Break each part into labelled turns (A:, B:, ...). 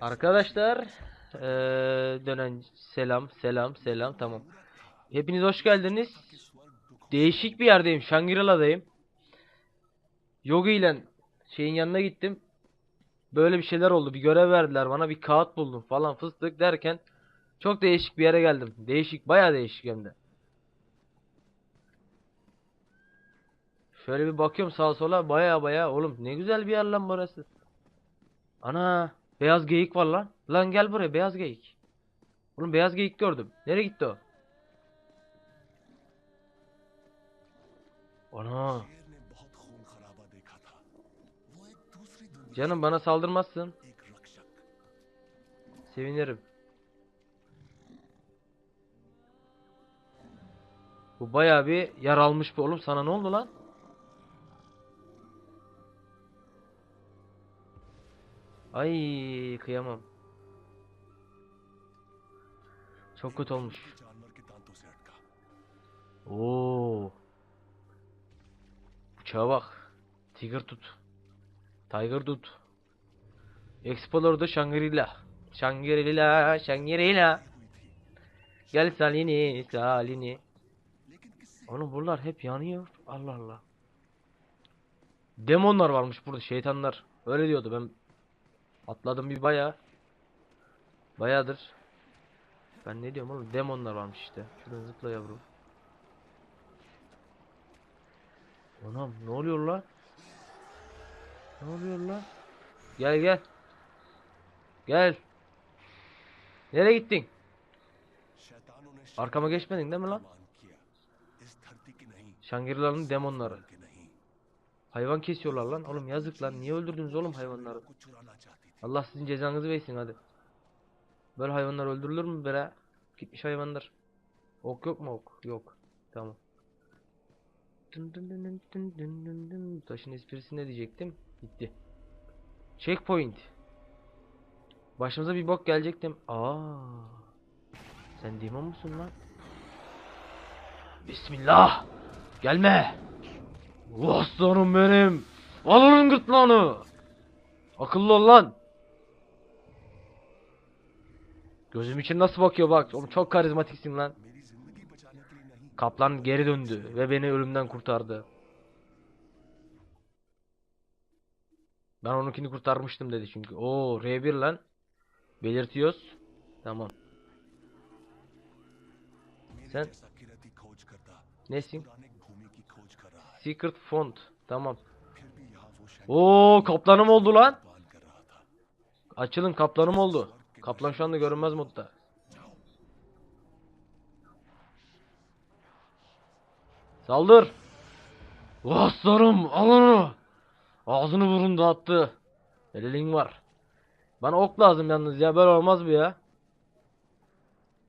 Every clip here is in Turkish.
A: Arkadaşlar eee, dönen selam selam selam tamam. Hepiniz hoş geldiniz. Değişik bir yerdeyim. Shangri-La'dayım. Yogi ile şeyin yanına gittim. Böyle bir şeyler oldu. Bir görev verdiler bana. Bir kağıt buldum falan fıstık derken çok değişik bir yere geldim. Değişik, bayağı değişik hem de. Şöyle bir bakıyorum sağa sola baya baya oğlum ne güzel bir yer lan burası. Ana Beyaz geyik var lan. Lan gel buraya beyaz geyik. Oğlum beyaz geyik gördüm. Nereye gitti o? Ana. Canım bana saldırmazsın. Sevinirim. Bu bayağı bir yaralmış bu oğlum. Sana ne oldu lan? Ay kıyamam. Çok kötü olmuş. Oo. Bıçağa bak. Tiger tut. Tiger tut. Explore'da Shangri-La. Shangri-La, Shangri-La. Gel Salini, Salini. Oğlum buralar hep yanıyor. Allah Allah. Demonlar varmış burada şeytanlar. Öyle diyordu ben Atladım bir baya. Bayadır. Ben ne diyorum oğlum? Demonlar varmış işte. Şuradan zıpla yavrum. Anam ne oluyor lan? Ne oluyor lan? Gel gel. Gel. Nereye gittin? Arkama geçmedin değil mi lan? Şangirlanın demonları. Hayvan kesiyorlar lan. Oğlum yazık lan. Niye öldürdünüz oğlum hayvanları? Allah sizin cezanızı versin hadi. Böyle hayvanlar öldürülür mü bre? Gitmiş hayvanlar. Ok yok mu ok? Yok. Tamam. Dın dın dın dın dın dın dın. Taşın esprisi ne diyecektim? Gitti. Checkpoint. Başımıza bir bok gelecektim. Aa. Sen demon musun lan? Bismillah. Gelme. Aslanım benim. Al onun gırtlağını. Akıllı ol lan. Gözüm için nasıl bakıyor bak. Oğlum çok karizmatiksin lan. Kaplan geri döndü ve beni ölümden kurtardı. Ben onunkini kurtarmıştım dedi çünkü. Oo R1 lan. Belirtiyoruz. Tamam. Sen nesin? Secret font. Tamam. Oo kaplanım oldu lan. Açılın kaplanım oldu. Kaplan şu anda görünmez modda. Saldır. Aslanım al onu. Ağzını burnunu dağıttı. Elin var. Bana ok lazım yalnız ya böyle olmaz bu ya.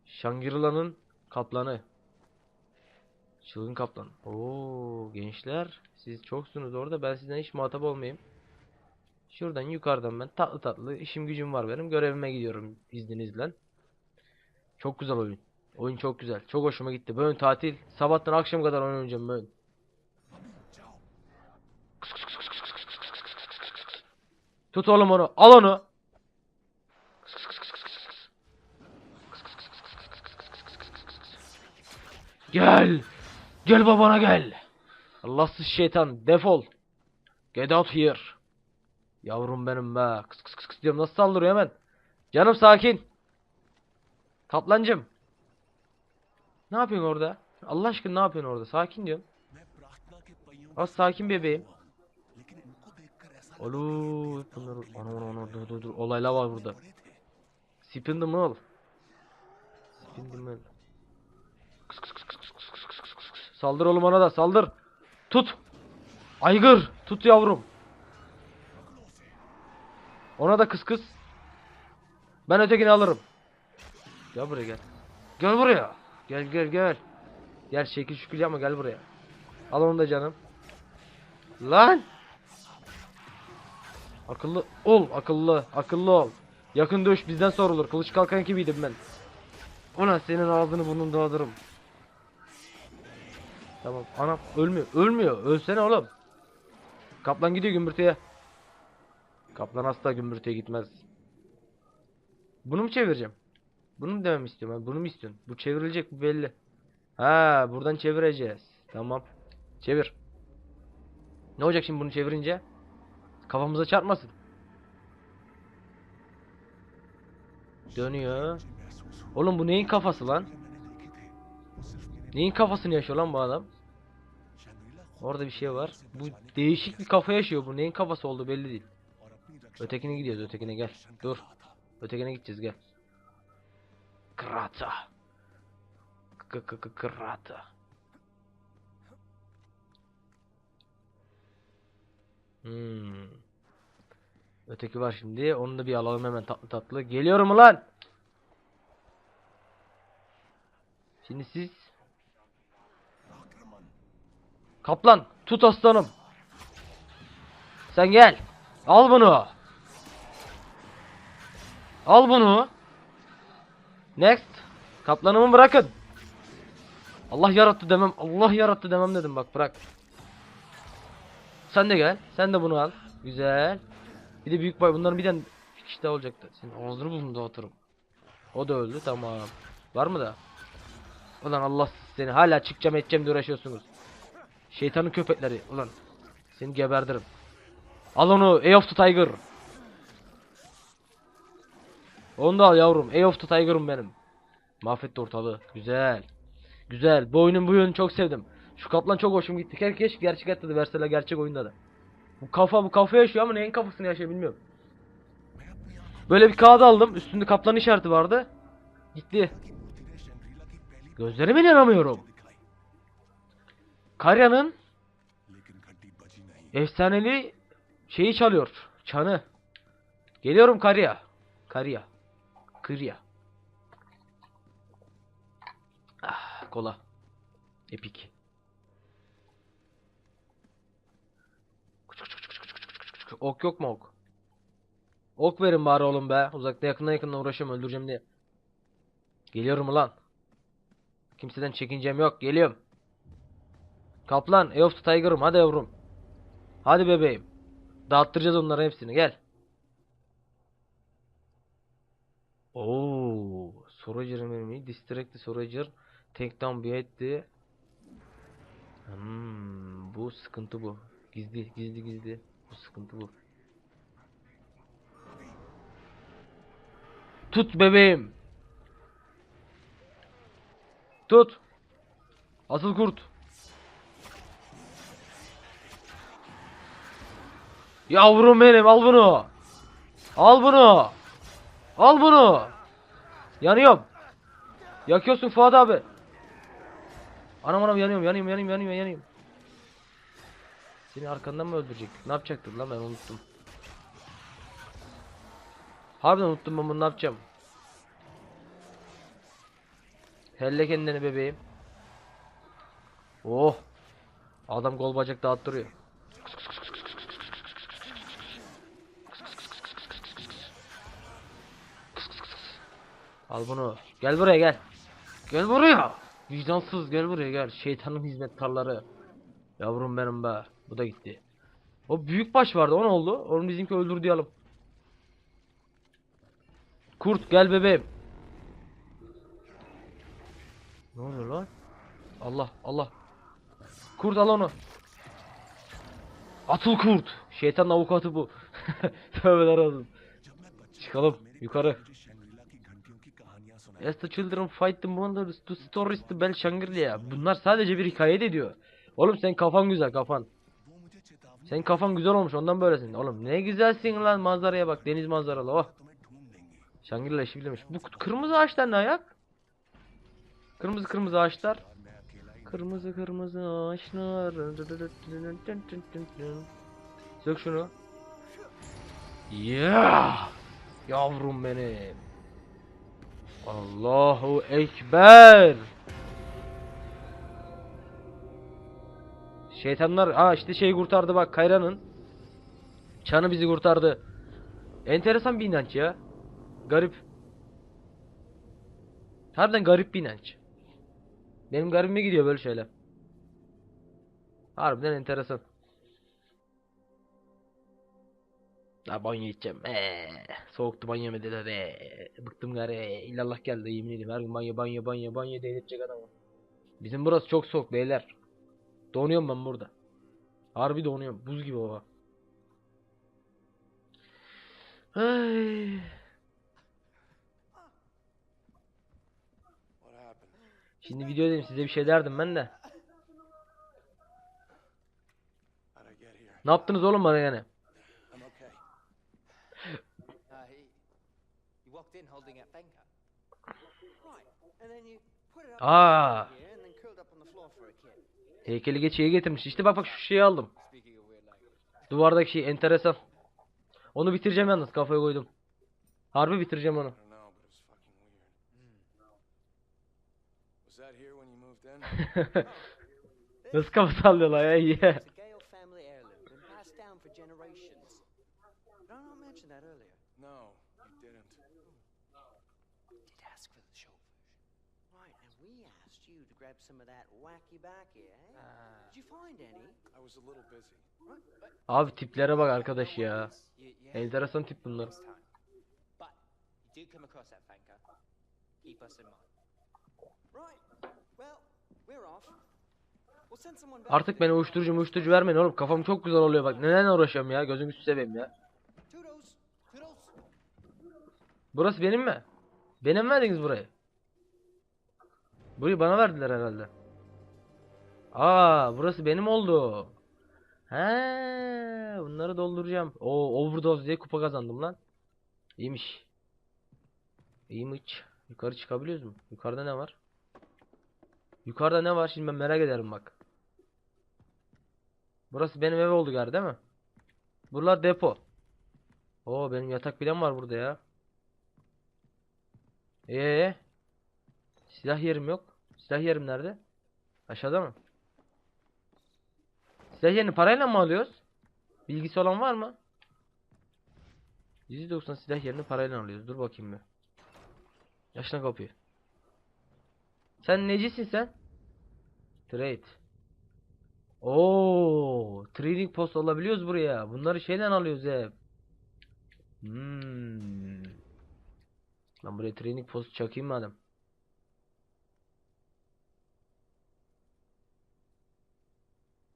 A: Shangri-La'nın kaplanı. Çılgın kaplan. Oo gençler siz çoksunuz orada ben sizden hiç muhatap olmayayım. Şuradan yukarıdan ben tatlı tatlı işim gücüm var benim görevime gidiyorum izninizle. Çok güzel oyun. Oyun çok güzel. Çok hoşuma gitti. Böyle tatil sabahtan akşam kadar oynayacağım böyle. Tut oğlum onu. Al onu. Gel. Gel babana gel. Allahsız şeytan defol. Get out here. Yavrum benim be. Kıs kıs kıs diyorum nasıl saldırıyor hemen. Canım sakin. Kaplancım. Ne yapıyorsun orada? Allah aşkına ne yapıyorsun orada? Sakin diyorum. Az sakin bebeğim. Alo bunlar ana ana ana dur dur dur olaylar var burada. Spin the mill. Spin kıs kıs kıs kıs kıs kıs kıs. Saldır oğlum ona da saldır. Tut. Aygır tut yavrum. Ona da kıs kıs. Ben ötekini alırım. Gel buraya gel. Gel buraya. Gel gel gel. Gel şekil şükür yapma gel buraya. Al onu da canım. Lan. Akıllı ol akıllı akıllı ol. Yakın dövüş bizden sorulur. Kılıç kalkan gibiydim ben. Ulan senin ağzını burnunu dağıtırım. Tamam anam ölmüyor ölmüyor ölsene oğlum. Kaplan gidiyor gümbürtüye. Kaplan asla gümbürtüye gitmez. Bunu mu çevireceğim? Bunu mu demem istiyorum? Bunu mu istiyorsun? Bu çevrilecek bu belli. Ha, buradan çevireceğiz. Tamam. Çevir. Ne olacak şimdi bunu çevirince? Kafamıza çarpmasın. Dönüyor. Oğlum bu neyin kafası lan? Neyin kafasını yaşıyor lan bu adam? Orada bir şey var. Bu değişik bir kafa yaşıyor bu. Neyin kafası olduğu belli değil. Ötekine gidiyoruz ötekine gel. Dur. Ötekine gideceğiz gel. Krata. K k k krata. Hmm. Öteki var şimdi. Onu da bir alalım hemen tatlı tatlı. Geliyorum ulan. Şimdi siz Kaplan tut aslanım. Sen gel. Al bunu. Al bunu. Next. Kaplanımı bırakın. Allah yarattı demem. Allah yarattı demem dedim bak bırak. Sen de gel. Sen de bunu al. Güzel. Bir de büyük boy bunların birden bir kişi daha olacaktı. Senin ağzını burnunu dağıtırım. O da öldü tamam. Var mı da? Ulan Allah seni hala çıkacağım edeceğim diye uğraşıyorsunuz. Şeytanın köpekleri ulan. Seni geberdirim. Al onu Eye of the Tiger. Onu da al yavrum. Eye of the Tiger'ım benim. Mahvetti ortalığı. Güzel. Güzel. Bu oyunun bu yönünü çok sevdim. Şu kaplan çok hoşuma gitti. Keşke gerçek hayatta da verseler gerçek oyunda da. Bu kafa bu kafa yaşıyor ama neyin kafasını yaşıyor bilmiyorum. Böyle bir kağıt aldım. Üstünde kaplan işareti vardı. Gitti. Gözlerime inanamıyorum. Karya'nın efsaneli şeyi çalıyor. Çanı. Geliyorum Karya. Karya. Kırya. Ah, kola. Epik. Ok yok mu ok? Ok verin bari oğlum be. Uzakta yakında yakında uğraşıyorum öldüreceğim diye. Geliyorum ulan. Kimseden çekincem yok. Geliyorum. Kaplan, Eye of the Tiger'ım. Hadi yavrum. Hadi bebeğim. Dağıttıracağız onların hepsini. Gel. Oo, Sorager enemy, distract Sorager, take down behind the Hmm, bu sıkıntı bu. Gizli, gizli, gizli. Bu sıkıntı bu. Tut bebeğim. Tut. Asıl kurt. Yavrum benim al bunu. Al bunu. Al bunu. Yanıyorum. Yakıyorsun Fuat abi. Anam anam yanıyorum yanıyorum yanıyorum yanıyorum yanıyorum. Seni arkandan mı öldürecek? Ne yapacaktın lan ben unuttum. Harbiden unuttum ben bunu ne yapacağım. Helle kendini bebeğim. Oh. Adam gol bacak dağıttırıyor. Al bunu. Gel buraya gel. Gel buraya. Vicdansız gel buraya gel. Şeytanın hizmetkarları. Yavrum benim be. Bu da gitti. O büyük baş vardı. O ne oldu? Onu bizimki öldür diyelim. Kurt gel bebeğim. Ne oluyor lan? Allah Allah. Kurt al onu. Atıl kurt. Şeytanın avukatı bu. Tövbeler olsun. Çıkalım yukarı. As the children fight the monsters to stories to Bel Shangri-La. Bunlar sadece bir hikaye de diyor. Oğlum sen kafan güzel kafan. Sen kafan güzel olmuş ondan böylesin. Oğlum ne güzelsin lan manzaraya bak deniz manzaralı oh. Shangri-La işi bilmiş. Bu kırmızı ağaçlar ne ayak? Kırmızı kırmızı ağaçlar. Kırmızı kırmızı ağaçlar. Sök şunu. Yeah! Yavrum benim. Allahu Ekber. Şeytanlar ha işte şey kurtardı bak Kayra'nın. Çanı bizi kurtardı. Enteresan bir inanç ya. Garip. Harbiden garip bir inanç. Benim garibime gidiyor böyle şeyler. Harbiden enteresan. Ha banyo içeceğim. Ee, soğuktu banyo yemediler. Ee, bıktım gari. İllallah geldi yemin ederim. Her gün banyo banyo banyo banyo delirtecek adamı. Bizim burası çok soğuk beyler. Donuyorum ben burada. Harbi donuyorum. Buz gibi hava. Ay. Şimdi video dedim size bir şey derdim ben de. Ne yaptınız oğlum bana yani?
B: Walked in holding a banker.
C: Right, and then you put it up
A: Aa,
C: and then curled up on the floor for a kid.
A: heykeli geç şeye getirmiş. İşte bak bak şu şeyi aldım.
B: Speaking of weird language.
A: Duvardaki şey enteresan. Onu bitireceğim yalnız kafaya koydum. Harbi bitireceğim onu.
D: I don't know, but it was fucking weird. Was that here when you moved in?
A: Nasıl kafa sallıyorlar ya iyi.
C: It's a Gale family heirloom, been passed down for generations. Did I not mention that earlier?
D: No, you didn't.
C: Did ask for the short version. Right, and we asked you to grab some of that wacky backy, eh? Did you find any?
D: I was a little busy.
A: Abi tiplere bak arkadaş ya. Enteresan tip bunlar.
B: this time. But you do come across that banker. Keep us in mind.
C: right, well, we're off. We'll send someone back.
A: Artık beni uyuşturucu uyuşturucu vermeyin oğlum. Kafam çok güzel oluyor bak. Neden uğraşıyorum ya? Gözünü seveyim ya. Burası benim mi? Benim verdiniz burayı? Burayı bana verdiler herhalde. Aa, burası benim oldu. He, bunları dolduracağım. O overdose diye kupa kazandım lan. İyiymiş. İyiymiş. Yukarı çıkabiliyoruz mu? Yukarıda ne var? Yukarıda ne var? Şimdi ben merak ederim bak. Burası benim ev oldu galiba değil mi? Buralar depo. Oo benim yatak bile var burada ya. Ee, silah yerim yok. Silah yerim nerede? Aşağıda mı? Silah yerini parayla mı alıyoruz? Bilgisi olan var mı? 190 silah yerini parayla alıyoruz. Dur bakayım bir. Yaşına kapıyı. Sen necisin sen? Trade. Oo, trading post alabiliyoruz buraya. Bunları şeyden alıyoruz hep. Hmm. Ben buraya training post çakayım madem.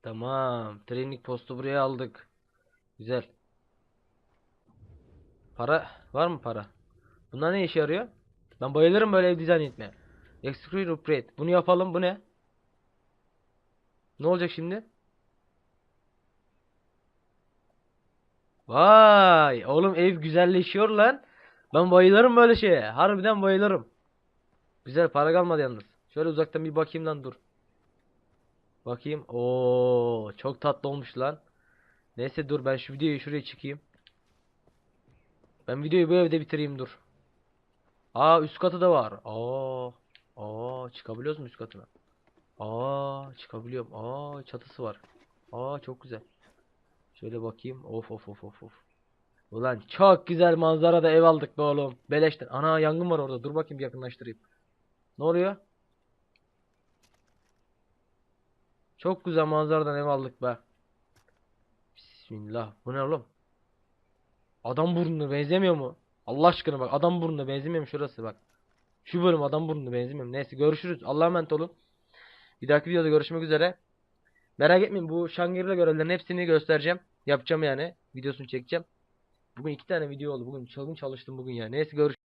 A: Tamam. Training postu buraya aldık. Güzel. Para var mı para? Bunlar ne işe yarıyor? Ben bayılırım böyle ev dizayn etmeye. Execute upgrade. Bunu yapalım. Bu ne? Ne olacak şimdi? Vay, oğlum ev güzelleşiyor lan. Ben bayılırım böyle şeye. Harbiden bayılırım. Güzel para kalmadı yalnız. Şöyle uzaktan bir bakayım lan dur. Bakayım. Oo, çok tatlı olmuş lan. Neyse dur ben şu videoyu şuraya çıkayım. Ben videoyu bu evde bitireyim dur. Aa üst katı da var. Aa. Aa çıkabiliyoruz mu üst katına? Aa çıkabiliyorum. Aa çatısı var. Aa çok güzel. Şöyle bakayım. Of of of of of. Ulan çok güzel manzarada ev aldık be oğlum. Beleşten. Ana yangın var orada. Dur bakayım bir yakınlaştırayım. Ne oluyor? Çok güzel manzaradan ev aldık be. Bismillah. Bu ne oğlum? Adam burnuna benzemiyor mu? Allah aşkına bak adam burnuna benzemiyor mu şurası bak. Şu bölüm adam burnuna benzemiyor mu? Neyse görüşürüz. Allah'a emanet olun. Bir dahaki videoda görüşmek üzere. Merak etmeyin bu Shangri-La görevlerin hepsini göstereceğim. Yapacağım yani. Videosunu çekeceğim. Bugün iki tane video oldu. Bugün çılgın çalıştım bugün ya. Neyse görüş